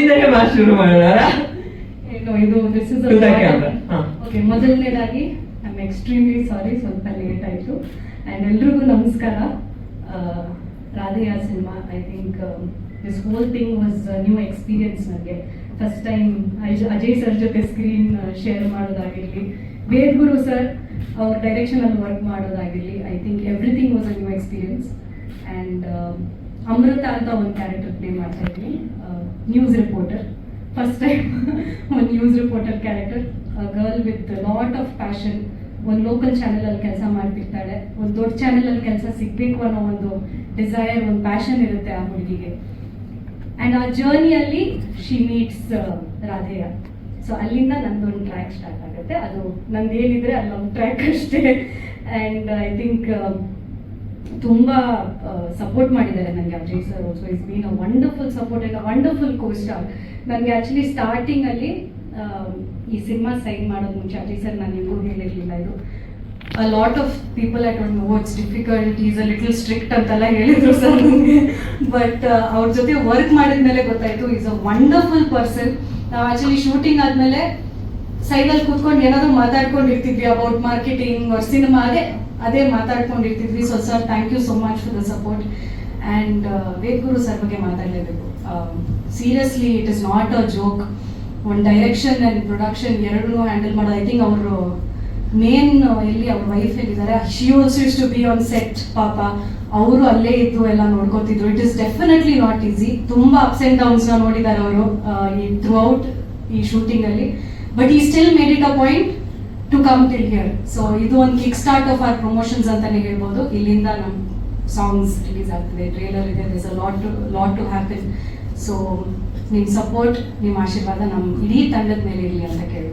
ಇಂದನೇ ಮಾತು ಶುರು ಮಾಡೋಣ. ಏನು ಇದು ದಿಸ್ ಇಸ್. ಓಕೆ ಮೊದಲನೇದಾಗಿ ಐ ಆಮ್ ಎಕ್ಸ್ಟ್ರೀಮ್ಲಿ ಸಾರಿ ಸ್ವಲ್ಪ ಲೇಟ್ ಆಯಿತು. ಆ್ಯಂಡ್ ಎಲ್ರಿಗೂ ನಮಸ್ಕಾರ. ರಾಧೆಯ cinema I think this whole thing was new experience ನನಗೆ. ಫಸ್ಟ್ ಟೈಮ್ ಅಜಯ್ ಸರ್ ಜೊತೆ ಸ್ಕ್ರೀನ್ ಶೇರ್ ಮಾಡೋದಾಗಿರಲಿ. ವೇದ್ ಗುರು ಸರ್ ಅವ್ರ ಡೈರೆಕ್ಷನಲ್ಲಿ work ಮಾಡೋದಾಗಿರಲಿ. I think everything was a new experience and Amrutha ಅಂತ ಒಂದು ಕ್ಯಾರೆಕ್ಟರ್ ಪ್ಲೇ ಮಾಡ್ತಾ ಇದ್ದೀನಿ ನ್ಯೂಸ್ ರಿಪೋರ್ಟರ್ ಫಸ್ಟ್ ಟೈಮ್ ಒಂದು news reporter character girl with lot of passion ಒಂದು ಲೋಕಲ್ ಚಾನೆಲಲ್ಲಿ ಕೆಲಸ ಮಾಡ್ತಿರ್ತಾಳೆ. ಒಂದು ದೊಡ್ಡ ಚಾನೆಲಲ್ಲಿ ಕೆಲಸ ಸಿಗಬೇಕು ಅನ್ನೋ ಒಂದು ಡಿಸೈರ್ ಒಂದು ಪ್ಯಾಷನ್ ಇರುತ್ತೆ ಆ ಹುಡುಗಿಗೆ. ಆ್ಯಂಡ್ ಆ ಜರ್ನಿಯಲ್ಲಿ ಶಿ ಮೀಟ್ಸ್ ರಾಧೆಯ. ಸೊ ಅಲ್ಲಿಂದ ನಂದೊಂದು ಟ್ರ್ಯಾಕ್ ಸ್ಟಾರ್ಟ್ ಆಗುತ್ತೆ. ಅದು ನಂದು ಏನಿದ್ರೆ ಅಲ್ಲೊಂದು ಟ್ರ್ಯಾಕ್ ಅಷ್ಟೇ. ಆ್ಯಂಡ್ ಐ ಥಿಂಕ್ ತುಂಬ ಸಪೋರ್ಟ್ ಮಾಡಿದ್ದಾರೆ ನನಗೆ Ajay sir also is been a wonderful support and a wonderful co star ನನಗೆ ಆ್ಯಕ್ಚುಲಿ ಸ್ಟಾರ್ಟಿಂಗಲ್ಲಿ ಈ ಸಿನಿಮಾ ಸೈನ್ ಮಾಡೋದು ಮುಂಚೆ ಅಜಯ್ ಸರ್ ನಾನು ನಿಮಗೂ ಹೇಳಿರಲಿಲ್ಲ ಇದು. A lot of people I don't know it's difficult is a little strict ಅಂತೆಲ್ಲ ಹೇಳಿದ್ರು ಸರ್ ನನಗೆ ಬಟ್ ಅವ್ರ ಜೊತೆ ವರ್ಕ್ ಮಾಡಿದ ಮೇಲೆ ಗೊತ್ತಾಯಿತು ಈಸ್ ಅ ವಂಡರ್ಫುಲ್ ಪರ್ಸನ್ ನಾವು ಆ್ಯಕ್ಚುಲಿ ಶೂಟಿಂಗ್ ಆದಮೇಲೆ ಸೈಡಲ್ಲಿ ಕೂತ್ಕೊಂಡು ಏನಾದರೂ ಮಾತಾಡ್ಕೊಂಡಿರ್ತಿದ್ವಿ ಅಬೌಟ್ ಮಾರ್ಕೆಟಿಂಗ್ ಸಿನಿಮಾ ಅದೇ ಅದೇ ಮಾತಾಡ್ಕೊಂಡಿರ್ತಿದ್ವಿ. So sir thank you so much for the support and Ved Guru sir ಬಗ್ಗೆ ಮಾತಾಡಲೇಬೇಕು. Seriously it is not a joke ಒಂದು ಡೈರೆಕ್ಷನ್ ಆ್ಯಂಡ್ ಪ್ರೊಡಕ್ಷನ್ ಎರಡನ್ನೂ ಹ್ಯಾಂಡಲ್ ಮಾಡೋದು. ಐ ಥಿಂಕ್ ಅವರು ಮೇನ್ ಎಲ್ಲಿ ಅವ್ರ ವೈಫ್ ಎಲ್ಲಿದ್ದಾರೆ she also is to be on set ಪಾಪ. ಅವರು ಅಲ್ಲೇ ಇದ್ದು ಎಲ್ಲ ನೋಡ್ಕೋತಿದ್ರು. It is definitely not easy ತುಂಬ ಅಪ್ಸ್ ಆ್ಯಂಡ್ ಡೌನ್ಸ್ನ ನೋಡಿದ್ದಾರೆ ಅವರು ಈ ಥ್ರೂ ಔಟ್ ಈ ಶೂಟಿಂಗಲ್ಲಿ but he still made it a point to come till here so ಇದು ಒಂದು kick start off our promotions ಅಂತಾನೆ ಹೇಳ್ಬೋದು. ಇಲ್ಲಿಂದ ನಮ್ಮ ಸಾಂಗ್ಸ್ ರಿಲೀಸ್ ಆಗ್ತಿದೆ. ಟ್ರೇಲರ್ ಇದೆ. This a lot to lot to happen so ನಿಮ್ಮ ಸಪೋರ್ಟ್ ನಿಮ್ಮ ಆಶೀರ್ವಾದ ನಮ್ಮ ಇಡೀ ತಂಡದ ಮೇಲೆ ಇರಲಿ ಅಂತ ಕೇಳ್ಕೊತೀನಿ